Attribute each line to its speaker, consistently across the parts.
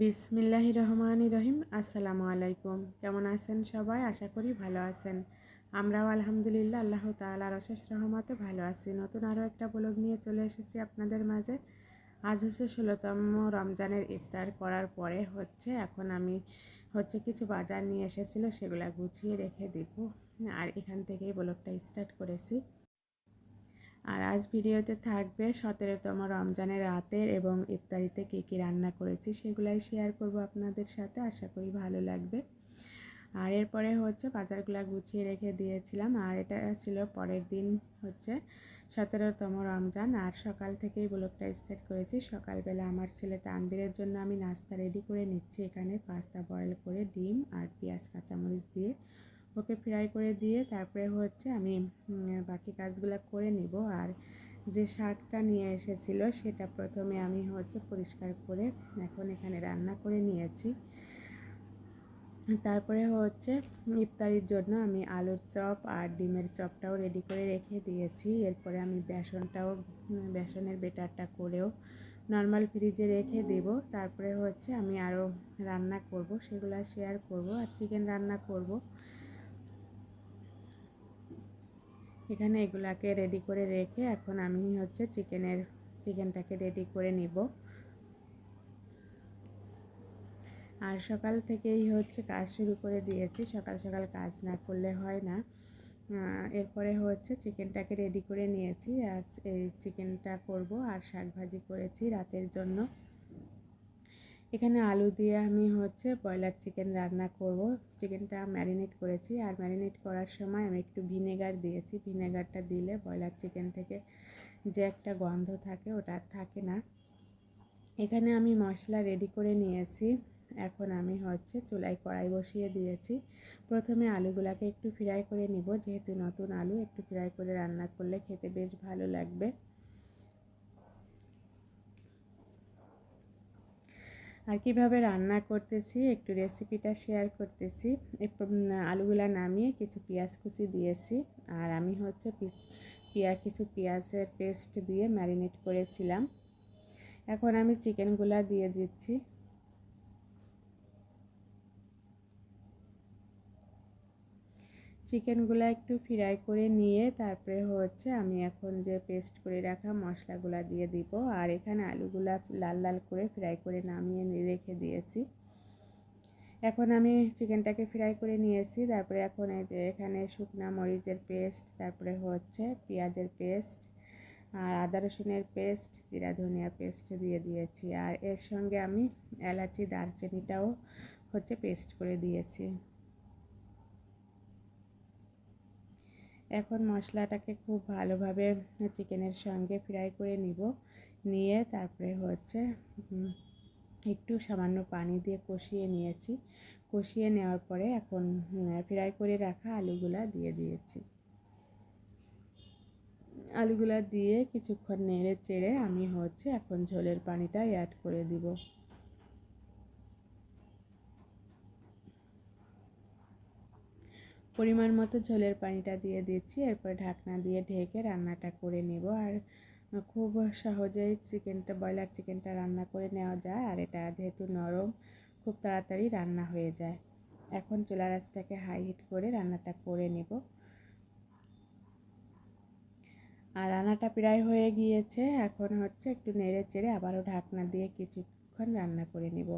Speaker 1: বিসমিল্লাহি রহমান রহিম, আসসালামু আলাইকুম। কেমন আছেন সবাই? আশা করি ভালো আছেন। আমরাও আলহামদুলিল্লাহ, আল্লাহ তালার অশেষ রহমতে ভালো আছি। নতুন আরও একটা ব্লগ নিয়ে চলে এসেছি আপনাদের মাঝে। আজ হচ্ছে ষোলোতম রমজানের ইফতার করার পরে হচ্ছে, এখন আমি হচ্ছে কিছু বাজার নিয়ে এসেছিল, সেগুলো গুছিয়ে রেখে দিব। আর এখান থেকেই ব্লগটা স্টার্ট করেছি। আর আজ ভিডিওতে থাকবে সতেরোতম রমজানের রাতের এবং ইফতারিতে কী কী রান্না করেছি সেগুলাই শেয়ার করব আপনাদের সাথে, আশা করি ভালো লাগবে। আর এরপরে হচ্ছে বাজারগুলো গুছিয়ে রেখে দিয়েছিলাম, আর এটা ছিল পরের দিন হচ্ছে সতেরোতম রমজান, আর সকাল থেকেই ব্লগটা স্টার্ট করেছি। সকালবেলা আমার ছেলে তানবীরের জন্য আমি নাস্তা রেডি করে নিচ্ছি, এখানে পাস্তা বয়েল করে ডিম আর পেঁয়াজ, কাঁচামরিচ দিয়ে। ওকে ফ্রাই করে দিয়ে তারপরে হচ্ছে আমি বাকি কাজগুলো করে নিব। আর যে শাকটা নিয়ে এসেছিল সেটা প্রথমে আমি হচ্ছে পরিষ্কার করে এখন এখানে রান্না করে নিয়েছি। তারপরে হচ্ছে ইফতারির জন্য আমি আলুর চপ আর ডিমের চপটাও রেডি করে রেখে দিয়েছি। এরপরে আমি বেসনটাও বেসনের বেটারটা করেও নর্মাল ফ্রিজে রেখে দেব। তারপরে হচ্ছে আমি আরও রান্না করব, সেগুলো শেয়ার করব আর চিকেন রান্না করব। এখানে এগুলাকে রেডি করে রেখে এখন আমি হচ্ছে চিকেনের চিকেনটাকে রেডি করে নিব। আর সকাল থেকেই হচ্ছে কাজ শুরু করে দিয়েছি। সকাল সকাল কাজ না করলে হয় না। এরপরে হচ্ছে চিকেনটাকে রেডি করে নিয়েছি। আর এই চিকেনটা করব আর শাক ভাজি করেছি রাতের জন্য। এখানে আলু দিয়ে আমি হচ্ছে ব্রয়লার চিকেন রান্না করব। চিকেনটা ম্যারিনেট করেছি আর ম্যারিনেট করার সময় আমি একটু ভিনেগার দিয়েছি। ভিনেগারটা দিলে ব্রয়লার চিকেন থেকে যে একটা গন্ধ থাকে ওটা থাকে না। এখানে আমি মশলা রেডি করে নিয়েছি। এখন আমি হচ্ছে চুলাই কড়াই বসিয়ে দিয়েছি। প্রথমে আলুগুলাকে একটু ফ্রাই করে নিব। যেহেতু নতুন আলু, একটু ফ্রাই করে রান্না করলে খেতে বেশ ভালো লাগবে। আর কীভাবে রান্না করতেছি, একটু রেসিপিটা শেয়ার করতেছি। আলুগুলা নামিয়ে কিছু পেঁয়াজ কুচি দিয়েছি। আর আমি হচ্ছে পেঁয়াজ কিছু পেঁয়াজের পেস্ট দিয়ে ম্যারিনেট করেছিলাম। এখন আমি চিকেনগুলা দিয়ে দিচ্ছি। চিকেনগুলো একটু ফ্রাই করে নিয়ে তারপরে হচ্ছে আমি এখন যে পেস্ট করে রাখা মশলাগুলো দিয়ে দিব। আর এখানে আলুগুলা লাল লাল করে ফ্রাই করে নামিয়ে রেখে দিয়েছি। এখন আমি চিকেনটাকে ফ্রাই করে নিয়েছি। তারপরে এখন এখানে শুকনা মরিচের পেস্ট, তারপরে হচ্ছে পেঁয়াজের পেস্ট আর আদা রসুনের পেস্ট, জিরা ধনিয়া পেস্ট দিয়ে দিয়েছি। আর এর সঙ্গে আমি এলাচি, দারচিনিটাও হচ্ছে পেস্ট করে দিয়েছি। এখন মশলাটাকে খুব ভালোভাবে চিকেনের সঙ্গে ফ্রাই করে নিব। নিয়ে তারপরে হচ্ছে একটু সামান্য পানি দিয়ে কষিয়ে নিয়েছি। কষিয়ে নেওয়ার পরে এখন ফ্রাই করে রাখা আলুগুলা দিয়ে দিয়েছি। আলুগুলা দিয়ে কিছুক্ষণ নেড়ে চেড়ে আমি হচ্ছে এখন ঝোলের পানিটা অ্যাড করে দিব। পরিমাণ মতো ঝোলের পানিটা দিয়ে দিচ্ছি, এরপর ঢাকনা দিয়ে ঢেকে রান্নাটা করে নেব। আর খুব সহজেই চিকেনটা, ব্রয়লার চিকেনটা রান্না করে নেওয়া যায়, আর এটা যেহেতু নরম, খুব তাড়াতাড়ি রান্না হয়ে যায়। এখন চুলা রাসটাকে হাই হিট করে রান্নাটা করে নেব। আর রান্নাটা প্রায় হয়ে গিয়েছে, এখন হচ্ছে একটু নেড়ে চেড়ে আবারও ঢাকনা দিয়ে কিছুক্ষণ রান্না করে নেব।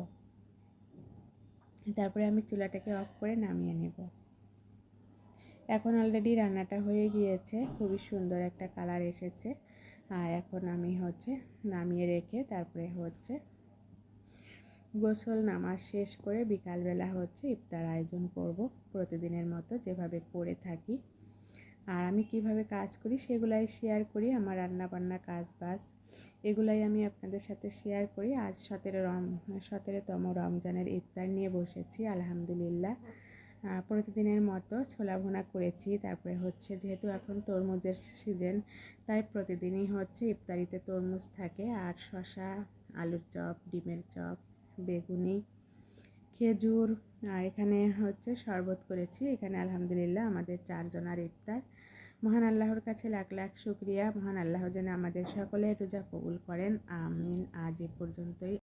Speaker 1: তারপরে আমি চুলাটাকে অফ করে নামিয়ে নেব। এখন অলরেডি রান্নাটা হয়ে গিয়েছে। খুবই সুন্দর একটা কালার এসেছে। আর এখন আমি হচ্ছে নামিয়ে রেখে তারপরে হচ্ছে গোসল নামাজ শেষ করে বিকালবেলা হচ্ছে ইফতার আয়োজন করব। প্রতিদিনের মতো যেভাবে করে থাকি। আর আমি কীভাবে কাজ করি সেগুলাই শেয়ার করি। আমার রান্না বান্না কাজ বাজ এগুলাই আমি আপনাদের সাথে শেয়ার করি। আজ সতেরো রম, সতেরোতম রমজানের ইফতার নিয়ে বসেছি, আলহামদুলিল্লাহ। প্রতিদিনের মতো ছোলা ভুনা করেছি। তারপরে হচ্ছে যেহেতু এখন তরমুজের সিজন তাই প্রতিদিনই হচ্ছে ইফতারিতে তরমুজ থাকে। আর শশা আলুর চপ, ডিমের চপ, বেগুনি, খেজুর, আর এখানে হচ্ছে শরবত করেছি। এখানে আলহামদুলিল্লাহ আমাদের চারজনার ইফতার। মহান আল্লাহর কাছে লাখ লাখ শুক্রিয়া। মহান আল্লাহ যেন আমাদের সকলের রোজা কবুল করেন। আমিন। আজ এ পর্যন্তই।